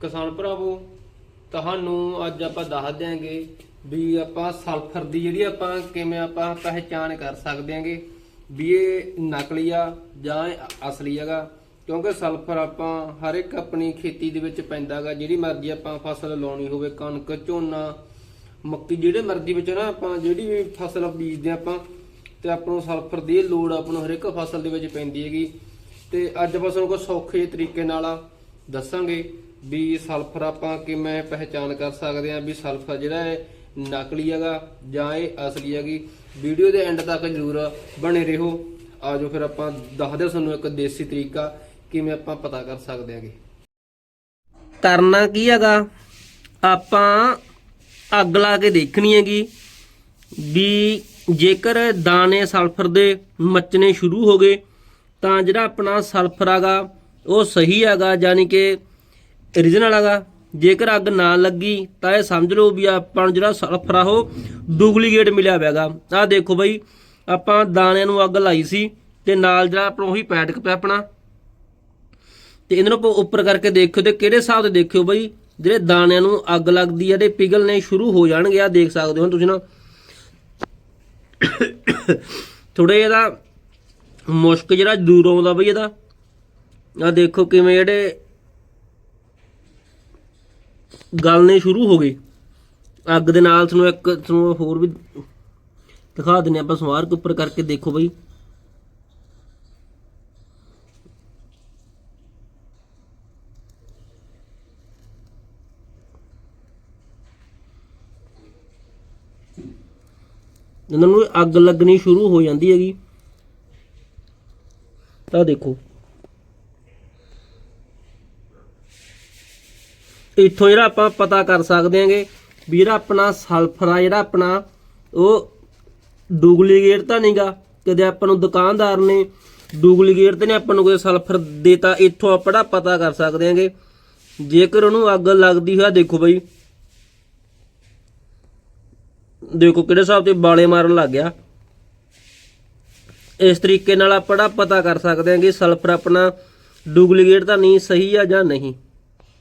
ਕਿਸਾਨ ਭਰਾਵੋ, ਤੁਹਾਨੂੰ ਅੱਜ ਆਪਾਂ ਦੱਸ ਦਿਆਂਗੇ ਵੀ ਆਪਾਂ ਸਲਫਰ ਦੀ ਜਿਹੜੀ ਆਪਾਂ ਕਿਵੇਂ ਆਪਾਂ ਪਹਿਚਾਣ ਕਰ ਸਕਦੇ ਆਂਗੇ, ਵੀ ਇਹ ਨਕਲੀ ਆ ਜਾਂ ਇਹ ਅਸਲੀ ਹੈਗਾ। ਕਿਉਂਕਿ ਸਲਫਰ ਆਪਾਂ ਹਰ ਇੱਕ ਆਪਣੀ ਖੇਤੀ ਦੇ ਵਿੱਚ ਪੈਂਦਾਗਾ, ਜਿਹੜੀ ਮਰਜ਼ੀ ਆਪਾਂ ਫਸਲ ਲਾਉਣੀ ਹੋਵੇ, ਕਣਕ, ਝੋਨਾ, ਮੱਕੀ, ਜਿਹੜੇ ਮਰਜ਼ੀ ਵਿੱਚ ਨਾ ਆਪਾਂ ਜਿਹੜੀ ਵੀ ਫਸਲ ਬੀਜਦੇ ਆਪਾਂ, ਤੇ ਆਪਾਂ ਨੂੰ ਸਲਫਰ ਦੀ ਲੋੜ ਆਪਾਂ ਨੂੰ ਹਰ ਇੱਕ ਫਸਲ ਦੇ ਵਿੱਚ ਪੈਂਦੀ ਹੈਗੀ। ਤੇ ਅੱਜ ਆਪਾਂ ਤੁਹਾਨੂੰ ਕੋਈ ਸੌਖੇ ਤਰੀਕੇ ਨਾਲ ਦੱਸਾਂਗੇ। ਵੀ ਸਲਫਰ ਆਪਾਂ ਕਿਵੇਂ ਪਹਿਚਾਨ ਕਰ ਸਕਦੇ ਹਾਂ ਵੀ ਸਲਫਰ ਜਿਹੜਾ ਹੈ ਨਕਲੀ ਹੈਗਾ ਜਾਂ ਇਹ ਅਸਲੀ ਹੈਗੀ। ਵੀਡੀਓ ਦੇ ਐਂਡ ਤੱਕ ਜ਼ਰੂਰ ਬਣੇ ਰਹੋ। ਆਜੋ ਫਿਰ ਆਪਾਂ ਦੱਸਦੇ ਤੁਹਾਨੂੰ ਇੱਕ ਦੇਸੀ ਤਰੀਕਾ ਕਿਵੇਂ ਆਪਾਂ ਪਤਾ ਕਰ ਸਕਦੇ ਹਾਂਗੇ। ਕਰਨਾ ਕੀ ਹੈਗਾ? ਆਪਾਂ ਅੱਗ ਲਾ ਕੇ ਦੇਖਣੀ ਹੈਗੀ ਵੀ ਜੇਕਰ ਦਾਣੇ ਸਲਫਰ ਦੇ ਮੱਚਣੇ ਸ਼ੁਰੂ ਹੋ ਗਏ ਤਾਂ ਜਿਹੜਾ ਆਪਣਾ ਸਲਫਰ ਹੈਗਾ ਉਹ ਸਹੀ ਹੈਗਾ, ਯਾਨੀ ਕਿ origignal ਹੈਗਾ ਜੇਕਰ ਅੱਗ ਨਾ ਲੱਗੀ, ਤਾਂ ਇਹ ਸਮਝ ਲਓ ਵੀ ਆਪਾਂ ਨੂੰ ਜਿਹੜਾ ਸਲਫਰ ਆ, ਉਹ ਡੁਪਲੀਕੇਟ ਮਿਲਿਆ ਹੋਇਆਗਾ ਆਹ ਦੇਖੋ ਬਈ, ਆਪਾਂ ਦਾਣਿਆਂ ਨੂੰ ਅੱਗ ਲਾਈ ਸੀ, ਤੇ ਨਾਲ ਜਿਹੜਾ ਆਪਾਂ ਉਹੀ ਪੈਟਕ ਪਿਆ ਆਪਣਾ। ਤੇ ਇਹਨਾਂ ਨੂੰ ਆਪਾਂ ਉੱਪਰ ਕਰਕੇ ਦੇਖਿਓ ਤੇ ਕਿਹੜੇ ਹਿਸਾਬ ਤੇ ਦੇਖਿਓ ਬਈ, ਜਿਹੜੇ ਦਾਣਿਆਂ ਨੂੰ ਅੱਗ ਲੱਗਦੀ ਹੈ ਤੇ ਪਿਘਲਣੇ ਸ਼ੁਰੂ ਹੋ ਜਾਣਗੇ ਆ ਦੇਖ ਸਕਦੇ ਹੋ ਤੁਸੀਂ ਨਾ। ਥੋੜੇ ਇਹਦਾ ਮੁਸ਼ਕ ਜਿਹੜਾ ਦੂਰ ਆਉਂਦਾ ਬਈ ਇਹਦਾ। ਆ ਦੇਖੋ ਕਿਵੇਂ ਜਿਹੜੇ ਗਲਨੇ ਸ਼ੁਰੂ ਹੋ ਗਏ। ਅੱਗ ਦੇ ਨਾਲ ਤੁਹਾਨੂੰ ਇੱਕ ਤੁਹਾਨੂੰ ਹੋਰ ਵੀ ਦਿਖਾ ਦਿੰਨੇ ਆਪਾਂ ਸਮਾਰਕ ਉੱਪਰ ਕਰਕੇ ਦੇਖੋ ਬਈ। ਇਹਨਾਂ ਨੂੰ ਅੱਗ ਲੱਗਣੀ ਸ਼ੁਰੂ ਹੋ ਜਾਂਦੀ ਹੈਗੀ। ਤਾਂ ਦੇਖੋ। ਇੱਥੋਂ ਜਿਹੜਾ ਆਪਾਂ ਪਤਾ ਕਰ ਸਕਦੇ ਹਾਂਗੇ ਵੀ ਜਿਹੜਾ ਆਪਣਾ ਸਲਫਰ ਆ, ਜਿਹੜਾ ਆਪਣਾ ਉਹ ਡੁਪਲੀਕੇਟ ਤਾਂ ਨਹੀਂਗਾ ਕਦੇ ਆਪਾਂ ਨੂੰ ਦੁਕਾਨਦਾਰ ਨੇ ਡੁਪਲੀਕੇਟ ਤੇ ਨੇ ਆਪਾਂ ਨੂੰ ਕੋਈ ਸਲਫਰ ਦੇਤਾ, ਇੱਥੋਂ ਆਪਣਾ ਪਤਾ ਕਰ ਸਕਦੇ ਹਾਂਗੇ। ਜੇਕਰ ਉਹਨੂੰ ਅੱਗ ਲੱਗਦੀ ਹੋਇਆ ਦੇਖੋ ਬਈ। ਦੇਖੋ ਕਿਹੜੇ ਹਿਸਾਬ ਤੇ ਬਾਲੇ ਮਾਰਨ ਲੱਗ ਗਿਆ। ਇਸ ਤਰੀਕੇ ਨਾਲ ਆਪਣਾ ਪਤਾ ਕਰ ਸਕਦੇ ਹਾਂ ਕਿ ਸਲਫਰ ਆਪਣਾ ਡੁਪਲੀਕੇਟ ਤਾਂ ਨਹੀਂ, ਸਹੀ ਆ ਜਾਂ ਨਹੀਂ।